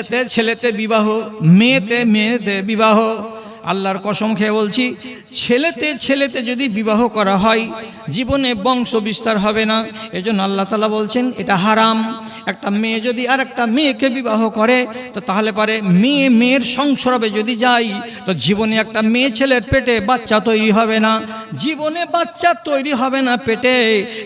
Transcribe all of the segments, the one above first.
ছেলেতে ছেলেতে বিবাহ মেয়েতে মেয়েতে বিবাহ আল্লাহর কসম খেয়ে বলছি, ছেলেতে ছেলেতে যদি বিবাহ করা হয়, জীবনে বংশ বিস্তার হবে না। এজন্য আল্লাহ তালা বলছেন, এটা হারাম। একটা মেয়ে যদি আর একটা মেয়েকে বিবাহ করে, তো তাহলে পারে মেয়ে মেয়ের সংসর্বে যদি যাই, তো জীবনে একটা মেয়ে ছেলের পেটে বাচ্চা তৈরি হবে না। জীবনে বাচ্চা তৈরি হবে না পেটে।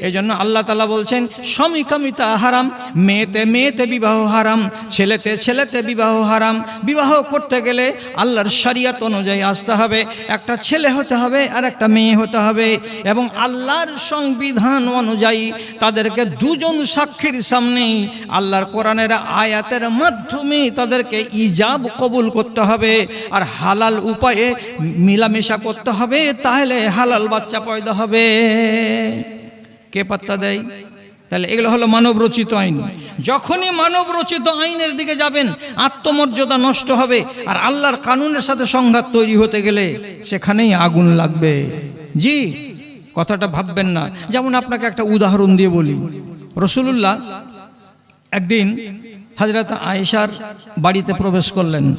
এজন্য আল্লাহ তালা বলছেন সমীকামিতা হারাম, মেয়েতে মেয়েতে বিবাহ হারাম, ছেলেতে ছেলেতে বিবাহ হারাম। বিবাহ করতে গেলে আল্লাহর শরিয়ত অনুযায়ী আসতে হবে। একটা ছেলে হতে হবে আর একটা মেয়ে হতে হবে এবং আল্লাহর সংবিধান অনুযায়ী তাদেরকে দুজন সাক্ষীর সামনেই আল্লাহর কোরআনের আয়াতের মাধ্যমে তাদেরকে ইজাব কবুল করতে হবে আর হালাল উপায়ে মিলামেশা করতে হবে, তাহলে হালাল বাচ্চা পয়দা হবে। কে পাত্তা দেয়? তাহলে এগুলো হলো মানব রচিত আইন। যখনই মানব রচিত আইনের দিকে যাবেন, আত্মমর্যাদা নষ্ট হবে আর আল্লাহর কানুনের সাথে সংঘাত তৈরি হতে গেলে সেখানেই আগুন লাগবে। জি, কথাটা ভাববেন না। যেমন আপনাকে একটা উদাহরণ দিয়ে বলি। রসুলুল্লাহ একদিন হাজরত আয়েশার বাড়িতে প্রবেশ করলেন।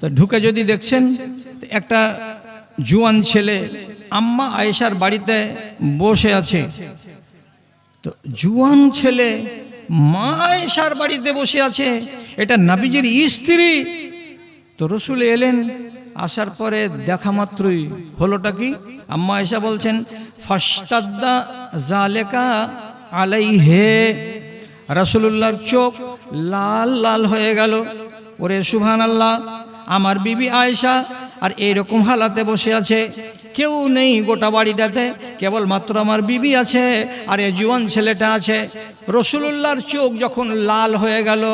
তো ঢুকে যদি দেখছেন, একটা জুয়ান ছেলে আম্মা আয়েশার বাড়িতে বসে আছে। তো জুয়ান ছেলে মা আয়েশার বাড়িতে বসে আছে, এটা নাবিজির স্ত্রী। তো রসুল এলেন, আসার পরে দেখা মাত্রই হলোটা কি? আম্মা আয়েশা বলছেন ফাস্তাদ্দা জালেকা আলাই হে রাসুলুল্লাহর চোখ লাল লাল হয়ে গেল। ওরে সুবহান আল্লাহ আমার বিবি আয়েশা, আর এইরকম হালাতে বসে আছে। কেউ নেই গোটা বাড়িটাতে, কেবলমাত্র আমার বিবি আছে, আর এ জুয়ান ছেলেটা আছে। রসুলুল্লাহর চোখ যখন লাল হয়ে গেল,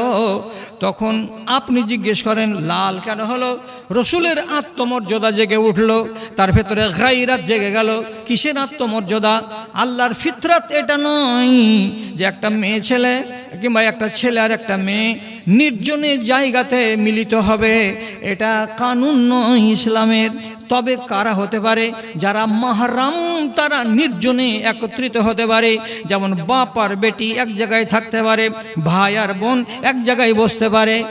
তখন আপনি জিজ্ঞেস করেন, লাল কেন হলো? রসুলের আত্মমর্যাদা জেগে উঠল, তার ভেতরে গাইরাত জেগে গেল। কিসের আত্মমর্যাদা? আল্লাহর ফিতরাত এটা নয় যে একটা মেয়ে ছেলে, কিংবা একটা ছেলে আর একটা মেয়ে। নির্জনে জায়গাতে মিলিত হবে। এটা কানুন নয় ইসলামের। তবে কারা হতে পারে? যারা মাহারাম, তারা নির্জনে একত্রিত হতে পারে। যেমন বাপ আর বেটি এক জায়গায় থাকতে পারে, ভাই আর বোন এক জায়গায় বসতে পারে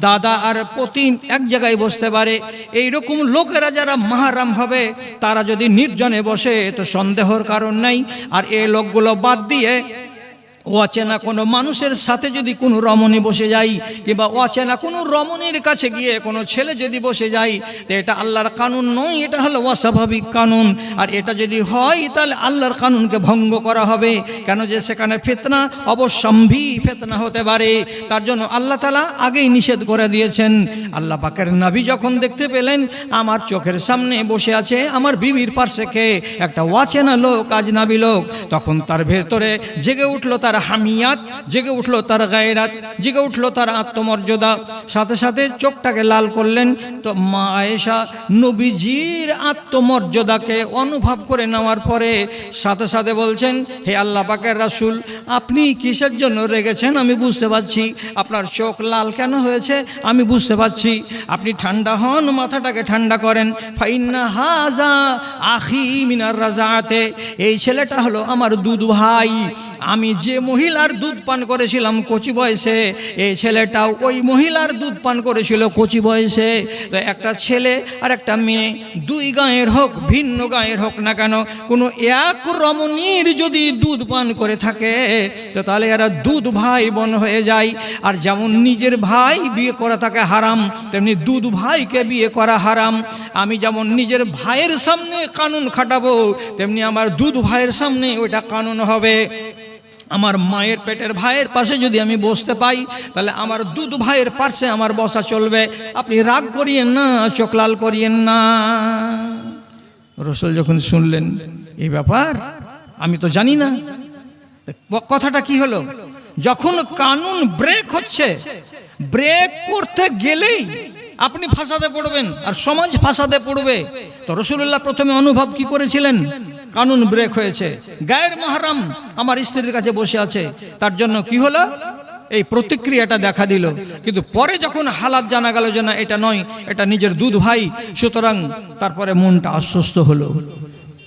দাদা আর পতি এক জায়গায় বসতে পারে। এই রকম লোকেরা যারা মাহারাম হবে, তারা যদি নির্জনে বসে, তো সন্দেহর কারণ নাই। আর এ লোকগুলো বাদ দিয়ে অচেনা কোনো মানুষের সাথে যদি কোনো রমণী বসে যাই কিংবা অচেনা কোনো রমণীর কাছে গিয়ে কোনো ছেলে যদি বসে যায়, তো এটা আল্লাহর কানুন নয়, এটা হলো অস্বাভাবিক কানুন। আর এটা যদি হয়, তাহলে আল্লাহর কানুনকে ভঙ্গ করা হবে। কেন যে সেখানে ফেতনা, অবশ্যম্ভী ফেতনা হতে পারে। তার জন্য আল্লাহ তালা আগেই নিষেধ করে দিয়েছেন। আল্লাহ পাকের নাভি যখন দেখতে পেলেন, আমার চোখের সামনে বসে আছে আমার বিবির পার্শ্বে একটা অচেনা লোক, আজনাবি লোক, তখন তার ভেতরে জেগে উঠল তার হামিয়াত, জেগে উঠল তার গায়রাত, জেগে উঠল তার আত্মমর্যাদা। সাথে সাথে চোখটাকে লাল করলেন। তো মা আয়েশা নবীজির আত্মমর্যাদাকে অনুভব করে নেওয়ার পরে সাথে সাথে বলছেন, হে আল্লাহ পাকের রাসূল, আপনি কিসের জন্য রেগেছেন? আমি বুঝতে পারছি। আপনার চোখ লাল কেন হয়েছে? আমি বুঝতে পারছি। আপনি ঠান্ডা হন, মাথাটাকে ঠান্ডা করেন। ফাইন্না হাজা আখি মিনার রাজাতে, এই ছেলেটা হলো আমার দুধ ভাই। আমি যে মহিলার দুধ পান করেছিলাম কচি বয়সে। এই ছেলেটাও ওই মহিলার দুধ পান করেছিল কচি বয়সে। তো একটা ছেলে আর একটা মেয়ে, দুই গাঁয়ের হোক, ভিন্ন গাঁয়ের হোক না কেন, কোনো এক রমণীর যদি দুধ পান করে থাকে, তো তাহলে এরা দুধ ভাই বোন হয়ে যায়। আর যেমন নিজের ভাই বিয়ে করা থাকে হারাম, তেমনি দুধ ভাইকে বিয়ে করা হারাম। আমি যেমন নিজের ভাইয়ের সামনে কানুন খাটাবো, তেমনি আমার দুধ ভাইয়ের সামনে ওইটা কানুন হবে। আমার মায়ের পেটের ভাইয়ের পাশে যদি আমি বসতে পাই, তাহলে আমার দুধ ভাইয়ের পাশে আমার বসা চলবে। আপনি রাগ করিয়েন না, চোখ লাল করিয়েন না। রসুল যখন শুনলেন, এই ব্যাপার? আমি তো জানি না। কথাটা কি হলো? যখন কানুন ব্রেক হচ্ছে, ব্রেক করতে গেলেই আপনি ফাঁসাতে পড়বেন, আর সমাজ ফাঁসাতে পড়বে। তো রসুল্লাহ প্রথমে অনুভব কি করেছিলেন? কানুন ব্রেক হয়েছে। গায়ের মাহারাম আমার স্ত্রীর কাছে বসে আছে। তার জন্য কি হলো? এই প্রতিক্রিয়াটা দেখা দিল। কিন্তু পরে যখন হালাত জানা গেল যে না, এটা নয়, এটা নিজের দুধ ভাই, সুতরাং তারপরে মনটা আশ্বস্ত হলো।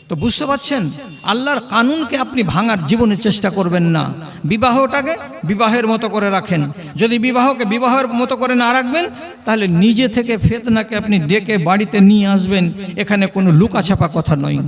তো বুঝতে পারছেন? আল্লাহর কানুনকে আপনি ভাঙার জীবনে চেষ্টা করবেন না। বিবাহটাকে বিবাহের মতো করে রাখেন। যদি বিবাহকে বিবাহের মতো করে না রাখবেন, তাহলে নিজে থেকে ফেতনাকে আপনি ডেকে বাড়িতে নিয়ে আসবেন। এখানে কোনো লুকাছাপা কথা নয়।